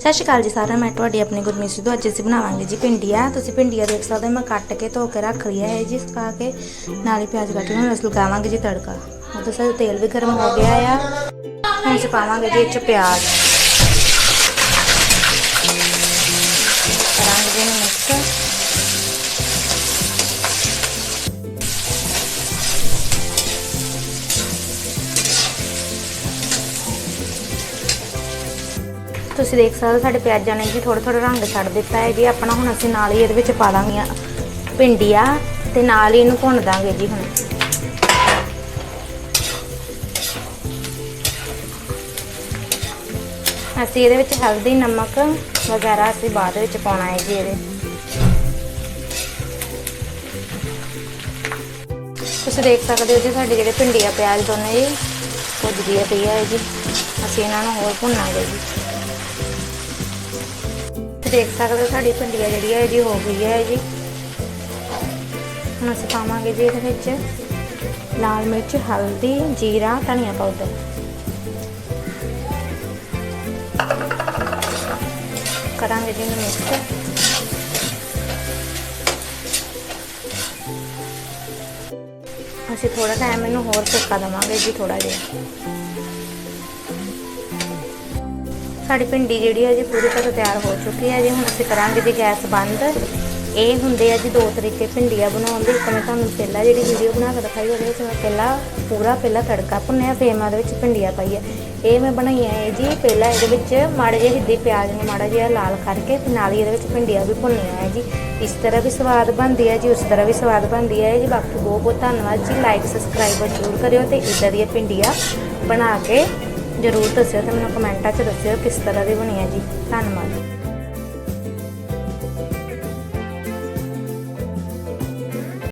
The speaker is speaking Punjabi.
ਸਤਿ ਸ਼੍ਰੀ ਅਕਾਲ ਜੀ ਸਾਰਿਆਂ ਮੈਂ ਤੁਹਾਡੀ ਆਪਣੀ ਗੁਰਮੀਤ ਸਿੱਧੂ। ਅੱਜ ਅਸੀਂ ਬਣਾਵਾਂਗੇ ਜੀ ਭਿੰਡੀਆਂ। ਤੁਸੀਂ ਭਿੰਡੀਆਂ ਦੇਖ ਸਕਦੇ ਹੋ। ਮੈਂ ਕੱਟ ਕੇ ਧੋ ਕੇ ਰੱਖ ਲਿਆ ਹੈ ਜੀ ਸੁਕਾ ਕੇ ਨਾਲ ਹੀ ਪਿਆਜ਼ ਕੱਟ ਕੇ ਹੁਣ ਅਸੀਂ ਲਗਾਵਾਂਗੇ ਜੀ ਤੜਕਾ। ਉਹ ਤਾਂ ਸਾਡਾ ਤੇਲ ਵੀ ਗਰਮ ਹੋ ਗਿਆ ਆ। ਹੁਣ ਅਸੀਂ ਪਾਵਾਂਗੇ ਜੀ ਇਹ 'ਚ ਪਿਆਜ਼। ਕਰਾਂਗੇ ਜੀ ਮਿਕਸ ਤੁਸੀਂ ਦੇਖ ਸਕਦੇ ਹੋ, ਸਾਡੇ ਪਿਆਜ਼ਾਂ ਨੇ ਜੀ ਥੋੜਾ ਥੋੜਾ ਰੰਗ ਛੱਡ ਦਿੱਤਾ ਹੈ ਜੀ। ਆਪਣਾ ਹੁਣ ਅਸੀਂ ਨਾਲ ਹੀ ਇਹਦੇ ਵਿੱਚ ਪਾ ਦਾਂਗੇ ਭਿੰਡੀਆਂ ਤੇ ਨਾਲ ਹੀ ਇਹਨੂੰ ਭੁੰਨ ਦਾਂਗੇ ਜੀ ਹੁਣ। ਅਸੀਂ ਇਹਦੇ ਵਿੱਚ ਹਲਦੀ, ਨਮਕ ਵਗੈਰਾ ਅਸੀਂ ਬਾਅਦ ਵਿੱਚ ਪਾਉਣਾ ਹੈ ਜੀ ਇਹਦੇ। ਤੁਸੀਂ ਦੇਖ ਸਕਦੇ ਹੋ ਜੀ ਸਾਡੇ ਜਿਹੜੇ ਭਿੰਡੀਆਂ ਪਿਆਜ਼ ਦੋਨੇ ਜੀ। ਭੁੱਜ ਗਏ ਪਈ ਹੈ ਜੀ। ਅਸੀਂ ਇਹਨਾਂ ਨੂੰ ਹੋਰ ਭੁੰਨਾਂਗੇ ਜੀ। ਤੁਸੀਂ ਦੇਖ ਸਕਦੇ ਹੋ ਸਾਡੀ ਭਿੰਡੀਆਂ ਜਿਹੜੀ ਹੈ ਜੀ ਹੋ ਗਈ ਹੈ ਜੀ। ਹੁਣ ਅਸੀਂ ਪਾਵਾਂਗੇ ਜੀ ਇਹਦੇ ਵਿੱਚ ਲਾਲ ਮਿਰਚ, ਹਲਦੀ, ਜੀਰਾ, ਧਨੀਆ ਪਾਊਡਰ ਕਰਾਂਗੇ ਜੀ ਮਿਕਸ ਅਸੀਂ ਥੋੜਾ ਟਾਈਮ ਇਹਨੂੰ ਹੋਰ ਸੁੱਕਾ ਦੇਵਾਂਗੇ ਜੀ ਥੋੜਾ ਜਿਹਾ। ਸਾਡੀ ਭਿੰਡੀ ਜਿਹੜੀ ਹੈ ਜੀ ਪੂਰੀ ਤਰ੍ਹਾਂ ਤਿਆਰ ਹੋ ਚੁੱਕੀ ਹੈ ਜੀ। ਹੁਣ ਅਸੀਂ ਕਰਾਂਗੇ ਜੀ ਗੈਸ ਬੰਦ। ਇਹ ਹੁੰਦੇ ਆ ਜੀ ਦੋ ਤਰੀਕੇ ਭਿੰਡੀਆਂ ਬਣਾਉਣ ਦੇ। ਇੱਕ ਮੈਂ ਤੁਹਾਨੂੰ ਪਹਿਲਾਂ ਜਿਹੜੀ ਵੀਡੀਓ ਬਣਾ ਕੇ ਦਿਖਾਈ, ਉਹਦੇ ਵਿੱਚ ਮੈਂ ਪਹਿਲਾਂ ਪੂਰਾ ਪਹਿਲਾਂ ਤੜਕਾ ਭੁੰਨਿਆ, ਫੇਰ ਮੈਂ ਉਹਦੇ ਵਿੱਚ ਭਿੰਡੀਆਂ ਪਾਈ ਪਾਈਆਂ। ਇਹ ਮੈਂ ਬਣਾਈਆਂ ਹੈ ਜੀ, ਪਹਿਲਾਂ ਇਹਦੇ ਵਿੱਚ ਮਾੜੇ ਜਿਹੇ ਹਿੱਦੇ ਪਿਆਜ਼ ਨੂੰ ਮਾੜਾ ਜਿਹਾ ਲਾਲ ਕਰਕੇ ਤੇ ਨਾਲ ਹੀ ਇਹਦੇ ਵਿੱਚ ਭਿੰਡੀਆਂ ਵੀ ਭੁੰਨੀਆਂ ਹੈ ਜੀ। ਇਸ ਤਰ੍ਹਾਂ ਵੀ ਸਵਾਦ ਬਣਦੀ ਹੈ ਜੀ, ਉਸ ਤਰ੍ਹਾਂ ਵੀ ਸਵਾਦ ਬਣਦੀ ਹੈ ਜੀ। ਬਾਕੀ ਬਹੁਤ ਬਹੁਤ ਧੰਨਵਾਦ ਜੀ। ਲਾਈਕ ਸਬਸਕ੍ਰਾਈਬ ਜ਼ਰੂਰ ਕਰਿਓ ਤੇ ਇਦਾਂ ਦੀਆਂ ਭਿੰਡੀਆਂ ਬਣਾ ਕੇ ਜ਼ਰੂਰ ਦੱਸਿਓ ਤੇ ਮੈਨੂੰ ਕਮੈਂਟਾਂ 'ਚ ਦੱਸਿਓ ਕਿਸ ਤਰ੍ਹਾਂ ਦੀ ਬਣੀ ਹੈ ਜੀ। ਧੰਨਵਾਦ।